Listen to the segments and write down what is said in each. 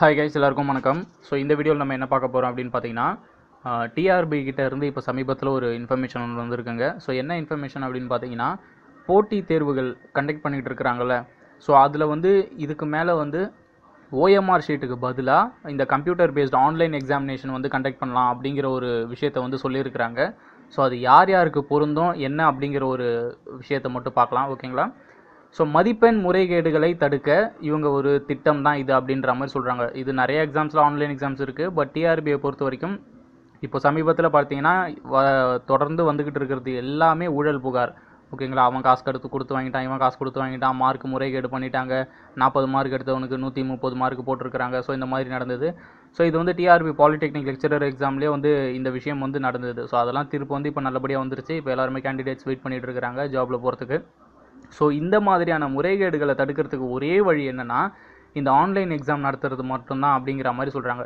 Hi guys எல்லாருக்கும் வணக்கம். So இந்த வீடியோவில் நம்ம என்ன பார்க்க போகிறோம் அப்படின்னு பார்த்தீங்கன்னா டிஆர்பி கிட்ட இருந்து இப்போ சமீபத்தில் ஒரு இன்ஃபர்மேஷன் ஒன்று வந்திருக்குங்க. ஸோ என்ன இன்ஃபர்மேஷன் அப்படின்னு பார்த்தீங்கன்னா போட்டி தேர்வுகள் கண்டக்ட் பண்ணிகிட்டு இருக்கிறாங்கள ஸோ அதில் வந்து இதுக்கு மேலே வந்து ஓஎம்ஆர் ஷீட்டுக்கு பதிலாக இந்த கம்ப்யூட்டர் பேஸ்ட் ஆன்லைன் எக்ஸாமினேஷன் வந்து கண்டக்ட் பண்ணலாம் அப்படிங்கிற ஒரு விஷயத்தை வந்து சொல்லியிருக்கிறாங்க. ஸோ அது யார் யாருக்கு பொருந்தும் என்ன அப்படிங்கிற ஒரு விஷயத்தை மட்டும் பார்க்கலாம் ஓகேங்களா ஸோ மதிப்பெண் முறைகேடுகளை தடுக்க இவங்க ஒரு திட்டம் தான் இது அப்படின்ற மாதிரி சொல்கிறாங்க இது நிறைய எக்ஸாம்ஸில் ஆன்லைன் எக்ஸாம்ஸ் இருக்குது பட் டிஆர்பியை பொறுத்த வரைக்கும் இப்போ சமீபத்தில் பார்த்தீங்கன்னா தொடர்ந்து வந்துக்கிட்டு இருக்கிறது எல்லாமே ஊழல் புகார். ஓகேங்களா? அவன் காசு கடுத்து கொடுத்து வாங்கிட்டான் இவன் காசு கொடுத்து வாங்கிட்டான் மார்க் முறைகேடு பண்ணிட்டாங்க. நாற்பது மார்க் எடுத்தவனுக்கு நூற்றி முப்பது மார்க் போட்டிருக்கிறாங்க. ஸோ இந்த மாதிரி நடந்தது. ஸோ இது வந்து டிஆர்பி பாலிடெக்னிக் லெக்சரர் எக்ஸாம்லேயே வந்து இந்த விஷயம் வந்து நடந்தது. ஸோ அதெல்லாம் தீர்ப்பு வந்து இப்போ நல்லபடியாக வந்துருச்சு. இப்போ எல்லாருமே கேண்டிடேட்ஸ் வெயிட் பண்ணிகிட்டு இருக்கிறாங்க ஜாபில் போகிறதுக்கு ஸோ இந்த மாதிரியான முறைகேடுகளை தடுக்கிறதுக்கு ஒரே வழி என்னன்னா இந்த ஆன்லைன் எக்ஸாம் நடத்துறது மட்டும்தான் அப்படிங்கிற மாதிரி சொல்கிறாங்க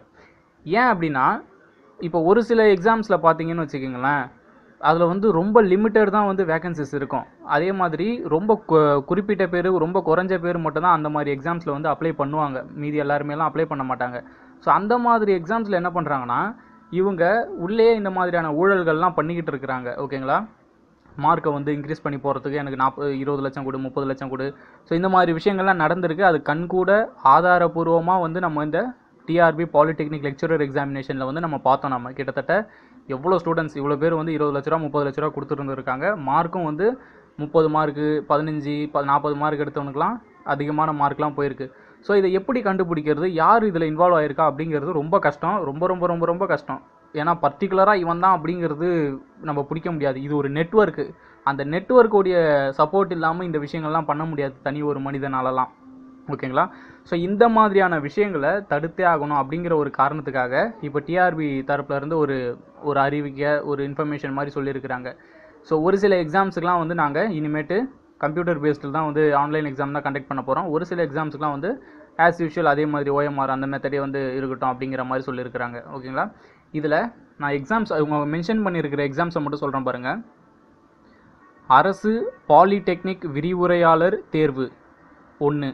ஏன் அப்படின்னா இப்போ ஒரு சில எக்ஸாம்ஸில் பார்த்தீங்கன்னு வச்சுக்கோங்களேன் அதில் வந்து ரொம்ப லிமிட்டட் தான் வந்து வேகன்சிஸ் இருக்கும். அதே மாதிரி ரொம்ப குறிப்பிட்ட பேர் ரொம்ப குறைஞ்ச பேர் மட்டும்தான் அந்த மாதிரி எக்ஸாம்ஸில் வந்து அப்ளை பண்ணுவாங்க. மீதி எல்லாருமேலாம் அப்ளை பண்ண மாட்டாங்க. ஸோ அந்த மாதிரி எக்ஸாம்ஸில் என்ன பண்ணுறாங்கன்னா இவங்க உள்ளே இந்த மாதிரியான ஊழல்கள்லாம் பண்ணிக்கிட்டு இருக்கிறாங்க. ஓகேங்களா மார்க்கை வந்து இன்க்ரீஸ் பண்ணி போகிறதுக்கு எனக்கு நாற்பது இருபது லட்சம் கொடு முப்பது லட்சம் கொடு. ஸோ இந்த மாதிரி விஷயங்கள்லாம் நடந்திருக்கு. அது கண்கூட ஆதாரபூர்வமாக வந்து நம்ம இந்த டிஆர்பி பாலிடெக்னிக் லெக்சரர் எக்ஸாமினேஷனில் வந்து நம்ம பார்த்தோம் நம்ம கிட்டத்தட்ட எவ்வளோ ஸ்டூடெண்ட்ஸ் இவ்வளோ பேர் வந்து இருபது லட்ச ரூபா முப்பது லட்ச ரூபா கொடுத்துருந்துருக்காங்க. மார்க்கும் வந்து முப்பது மார்க்கு பதினஞ்சு ப நாற்பது மார்க் எடுத்தவனுக்குலாம் அதிகமான மார்க்லாம் போயிருக்கு. ஸோ இதை எப்படி கண்டுபிடிக்கிறது? யார் இதில் இன்வால்வ் ஆயிருக்கா? அப்படிங்கிறது ரொம்ப கஷ்டம். ரொம்ப ரொம்ப ரொம்ப ரொம்ப கஷ்டம். ஏன்னா பர்டிகுலராக இவன் தான் அப்படிங்கிறது நம்ம பிடிக்க முடியாது. இது ஒரு நெட்வொர்க்கு அந்த நெட்வொர்க்குடைய சப்போர்ட் இல்லாமல் இந்த விஷயங்கள்லாம் பண்ண முடியாது தனி ஒரு மனிதனாலலாம். ஓகேங்களா? ஸோ இந்த மாதிரியான விஷயங்களை தடுத்தே ஆகணும் அப்படிங்கிற ஒரு காரணத்துக்காக இப்போ டிஆர்பி தரப்புலேருந்து ஒரு ஒரு அறிவிக்க ஒரு இன்ஃபர்மேஷன் மாதிரி சொல்லியிருக்கிறாங்க. ஸோ ஒரு சில எக்ஸாம்ஸுக்கெலாம் வந்து நாங்கள் இனிமேட்டு கம்ப்யூட்டர் பேஸ்டில் தான் வந்து ஆன்லைன் எக்ஸாம் தான் கண்டக்ட் பண்ண போகிறோம் ஒரு சில எக்ஸாம்ஸுக்குலாம் வந்து ஆஸ் யூஷுவல் அதே மாதிரி ஓஎம்ஆர் அந்த மெத்தடே வந்து இருக்கட்டும் அப்படிங்கிற மாதிரி சொல்லியிருக்கிறாங்க. ஓகேங்களா? இதில் நான் எக்ஸாம்ஸ் அவங்க மென்ஷன் பண்ணியிருக்கிற எக்ஸாம்ஸை மட்டும் சொல்கிறேன் பாருங்கள் அரசு பாலிடெக்னிக் விரிவுரையாளர் தேர்வு ஒன்று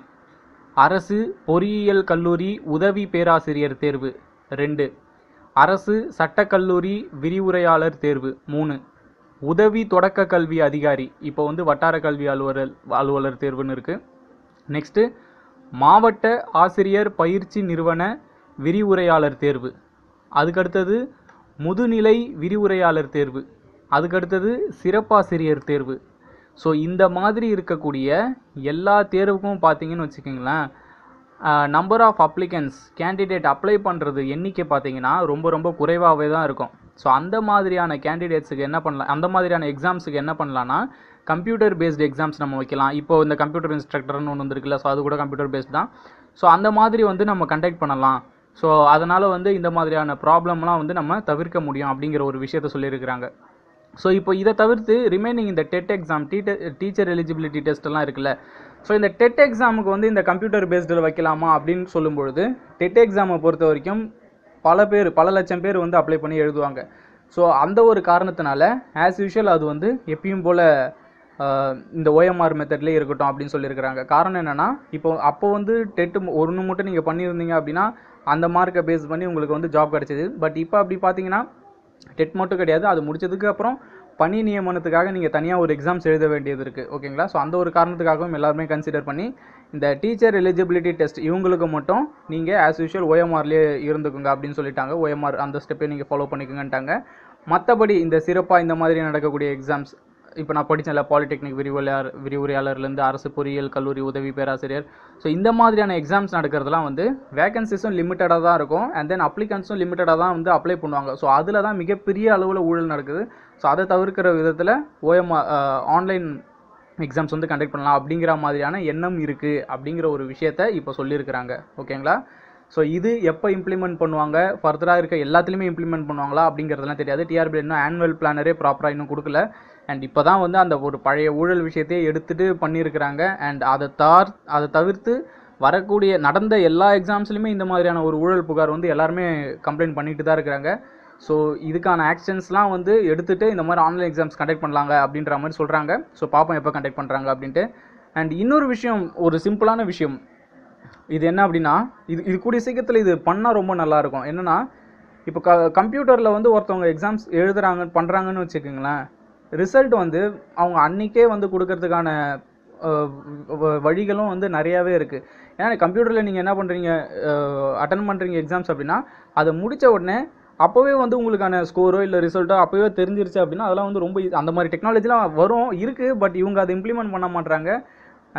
அரசு பொறியியல் கல்லூரி உதவி பேராசிரியர் தேர்வு ரெண்டு. அரசு சட்டக்கல்லூரி விரிவுரையாளர் தேர்வு மூணு. உதவி தொடக்க கல்வி அதிகாரி இப்போ வந்து வட்டார கல்வி அலுவலர் அலுவலர் தேர்வுன்னு இருக்குது நெக்ஸ்ட்டு மாவட்ட ஆசிரியர் பயிற்சி நிறுவன விரிவுரையாளர் தேர்வு. அதுக்கடுத்தது முதுநிலை விரிவுரையாளர் தேர்வு. அதுக்கடுத்தது சிறப்பாசிரியர் தேர்வு. ஸோ இந்த மாதிரி இருக்கக்கூடிய எல்லா தேர்வுக்கும் பார்த்தீங்கன்னு வச்சுக்கிங்களேன் number of applicants candidate apply பண்ணுறது எண்ணிக்கை பார்த்தீங்கன்னா ரொம்ப ரொம்ப குறைவாகவே தான் இருக்கும். ஸோ அந்த மாதிரியான கேண்டிடேட்ஸுக்கு என்ன பண்ணலாம் அந்த மாதிரியான எக்ஸாம்ஸுக்கு என்ன பண்ணலான்னா கம்ப்யூட்டர் பேஸ்டு எக்ஸாம்ஸ் நம்ம வைக்கலாம். இப்போ இந்த கம்ப்யூட்டர் இன்ஸ்ட்ரக்டர்னு ஒன்று வந்துருக்குல்ல ஸோ அது கூட கம்ப்யூட்டர் பேஸ்ட் தான். ஸோ அந்த மாதிரி வந்து நம்ம கண்டக்ட் பண்ணலாம். ஸோ அதனால் வந்து இந்த மாதிரியான ப்ராப்ளம்லாம் வந்து நம்ம தவிர்க்க முடியும் அப்படிங்கிற ஒரு விஷயத்த சொல்லியிருக்கிறாங்க. ஸோ இப்போ இதை தவிர்த்து ரிமைனிங் இந்த டெட் எக்ஸாம் டீட்டர் டீச்சர் எலிஜிபிலிட்டி டெஸ்ட்லாம் இருக்குல்ல. ஸோ இந்த டெட் எக்ஸாமுக்கு வந்து இந்த கம்ப்யூட்டர் பேஸ்டில் வைக்கலாமா அப்படின்னு சொல்லும்பொழுது டெட் எக்ஸாமை பொறுத்த வரைக்கும் பல பேர் பல லட்சம் பேர் வந்து அப்ளை பண்ணி எழுதுவாங்க. ஸோ அந்த ஒரு காரணத்தினால ஆஸ் யூஷுவல் அது வந்து எப்பயும் போல் இந்த ஓஎம்ஆர் மெத்தட்லேயே இருக்கட்டும் அப்படின்னு சொல்லியிருக்கிறாங்க. காரணம் என்னென்னா இப்போ அப்போ வந்து டெட்டு ஒன்று மட்டும் நீங்கள் பண்ணியிருந்தீங்க அப்படின்னா அந்த மார்க்கை பேஸ் பண்ணி உங்களுக்கு வந்து ஜாப் கிடச்சிது. பட் இப்போ அப்படி பார்த்தீங்கன்னா டெட் மட்டும் கிடையாது. அது முடிச்சதுக்கு அப்புறம் பணி நியமனத்துக்காக நீங்கள் தனியாக ஒரு எக்ஸாம்ஸ் எழுத வேண்டியது இருக்குது ஓகேங்களா ஸோ அந்த ஒரு காரணத்துக்காகவும் எல்லாருமே கன்சிடர் பண்ணி இந்த டீச்சர் எலிஜிபிலிட்டி டெஸ்ட் இவங்களுக்கு மட்டும் நீங்கள் ஆஸ் யூஷுவல் ஓஎம்ஆர்லேயே இருந்துக்குங்க அப்படின்னு சொல்லிட்டாங்க. ஓஎம்ஆர் அந்த ஸ்டெப்பையும் நீங்கள் ஃபாலோ பண்ணிக்கோங்கன்ட்டாங்க. மற்றபடி இந்த சிறப்பாக இந்த மாதிரி நடக்கக்கூடிய எக்ஸாம்ஸ் இப்போ நான் படித்தேன்ல பாலிடெக்னிக் விரிவுரையாளர் விரிவுரையாளர்லேருந்து அரசு பொறியியல் கல்லூரி உதவி பேராசிரியர். ஸோ இந்த மாதிரியான எக்ஸாம்ஸ் நடக்கிறதுலாம் வந்து வேகன்சிஸும் லிமிட்டடாக தான் இருக்கும். அண்ட் தென் அப்ளிகன்ஸும் லிமிட்டடாக தான் வந்து அப்ளை பண்ணுவாங்க. ஸோ அதில் தான் மிகப்பெரிய அளவில் ஊழல் நடக்குது. ஸோ அதை தவிர்க்கிற விதத்தில் ஓஎம் ஆன்லைன் எக்ஸாம்ஸ் வந்து கண்டக்ட் பண்ணலாம் அப்படிங்கிற மாதிரியான எண்ணம் இருக்குது அப்படிங்கிற ஒரு விஷயத்த இப்போ சொல்லியிருக்கிறாங்க. ஓகேங்களா ஸோ இது எப்போ இம்ப்ளிமெண்ட் பண்ணுவாங்க? ஃபர்தராக இருக்க எல்லாத்துலேயுமே இம்ப்ளிமெண்ட் பண்ணுவாங்களா? அப்படிங்கிறதுலாம் தெரியாது. டிஆர்பி இன்னும் ஆனுவல் பிளானரே ப்ராப்பராக இன்னும் கொடுக்கல. அண்ட் இப்போ தான் வந்து அந்த ஒரு பழைய ஊழல் விஷயத்தையே எடுத்துகிட்டு பண்ணியிருக்கிறாங்க. அண்ட் அதை தார் அதை தவிர்த்து வரக்கூடிய நடந்த எல்லா எக்ஸாம்ஸ்லையுமே இந்த மாதிரியான ஒரு ஊழல் புகார் வந்து எல்லாருமே கம்ப்ளைண்ட் பண்ணிட்டு தான் இருக்கிறாங்க. ஸோ இதுக்கான ஆக்ஷன்ஸ்லாம் வந்து எடுத்துகிட்டு இந்த மாதிரி ஆன்லைன் எக்ஸாம்ஸ் கண்டக்ட் பண்ணலாங்க அப்படின்ற மாதிரி சொல்கிறாங்க ஸோ பார்ப்போம் எப்போ கண்டக்ட் பண்ணுறாங்க அப்படின்ட்டு. அண்ட் இன்னொரு விஷயம் ஒரு சிம்பிளான விஷயம். இது என்ன அப்படின்னா இது இது கூடிய சீக்கிரத்தில் இது பண்ணால் ரொம்ப நல்லாயிருக்கும் என்னென்னா இப்போ க கம்ப்யூட்டரில் வந்து ஒருத்தவங்க எக்ஸாம்ஸ் எழுதுகிறாங்க பண்ணுறாங்கன்னு வச்சுக்கோங்களேன் ரிசல்ட் வந்து அவங்க அன்றைக்கே வந்து கொடுக்கறதுக்கான வ- வழிகளும் வந்து நிறையாவே இருக்குது ஏன்னா கம்ப்யூட்டரில் நீங்கள் என்ன பண்ணுறீங்க அட்டன் பண்ணுறீங்க எக்ஸாம்ஸ் அப்படின்னா அதை முடித்த உடனே அப்போவே வந்து உங்களுக்கான ஸ்கோரோ இல்லை ரிசல்ட்டோ அப்போவே தெரிஞ்சிருச்சு அப்படின்னா அதெல்லாம் வந்து ரொம்ப அந்த மாதிரி டெக்னாலஜிலாம் வரும் இருக்குது பட் இவங்க அதை இம்ப்ளிமெண்ட் பண்ண மாட்றாங்க.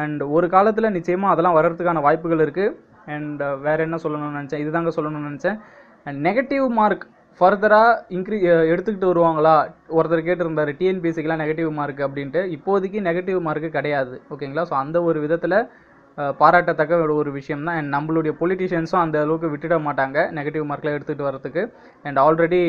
அண்ட் ஒரு காலத்தில் நிச்சயமாக அதெல்லாம் வர்றதுக்கான வாய்ப்புகள் இருக்குது அண்ட் வேறு என்ன சொல்லணும்னு நினச்சேன்? இதுதாங்க சொல்லணும்னு நினச்சேன். அண்ட் நெகட்டிவ் மார்க் ஃபர்தராக இன்க்ரீ எடுத்துக்கிட்டு வருவாங்களா? ஒருத்தர் கேட்டிருந்தார் டிஎன்பிஎஸ்சிக்கெலாம் நெகட்டிவ் மார்க் அப்படின்ட்டு. இப்போதைக்கு நெகட்டிவ் மார்க்கு கிடையாது. ஓகேங்களா? ஸோ அந்த ஒரு விதத்தில் பாராட்டத்தக்க ஒரு ஒரு விஷயம் தான். அண்ட் நம்மளுடைய பொலிட்டிஷியன்ஸும் அந்த அளவுக்கு விட்டுட மாட்டாங்க நெகட்டிவ் மார்க்லாம் எடுத்துகிட்டு வரதுக்கு அண்ட் ஆல்ரெடி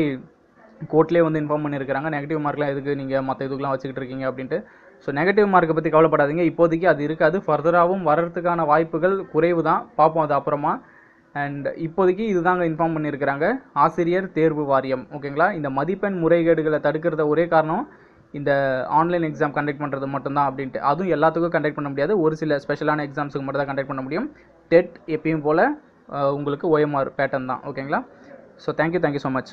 கோர்ட்லேயே வந்து இன்ஃபார்ம் பண்ணியிருக்கிறாங்க நெகட்டிவ் மார்க்லாம் எதுக்கு நீங்கள் மற்ற இதுக்கெலாம் வச்சுக்கிட்டு இருக்கீங்க அப்படின்ட்டு. ஸோ நெகட்டிவ் மார்க்கை பற்றி கவலைப்படாதீங்க. இப்போதைக்கு அது இருக்காது. ஃபர்தராகவும் வர்றதுக்கான வாய்ப்புகள் குறைவு தான் பார்ப்போம் அது அப்புறமா. அண்ட் இப்போதைக்கு இதுதாங்க இன்ஃபார்ம் பண்ணியிருக்கிறாங்க. ஆசிரியர் தேர்வு வாரியம். ஓகேங்களா? இந்த மதிப்பெண் முறைகேடுகளை தடுக்கிறத ஒரே காரணம் இந்த ஆன்லைன் எக்ஸாம் கண்டக்ட் பண்ணுறது மட்டும்தான் அப்படின்ட்டு. அதுவும் எல்லாத்துக்கும் கண்டக்ட் பண்ண முடியாது. ஒரு சில ஸ்பெஷலான எக்ஸாம்ஸுக்கு மட்டும் தான் கண்டக்ட் பண்ண முடியும். டெட் எப்பயும் போல் உங்களுக்கு ஓஎம்ஆர் பேட்டர்ன் தான். ஓகேங்களா? So thank you thank you so much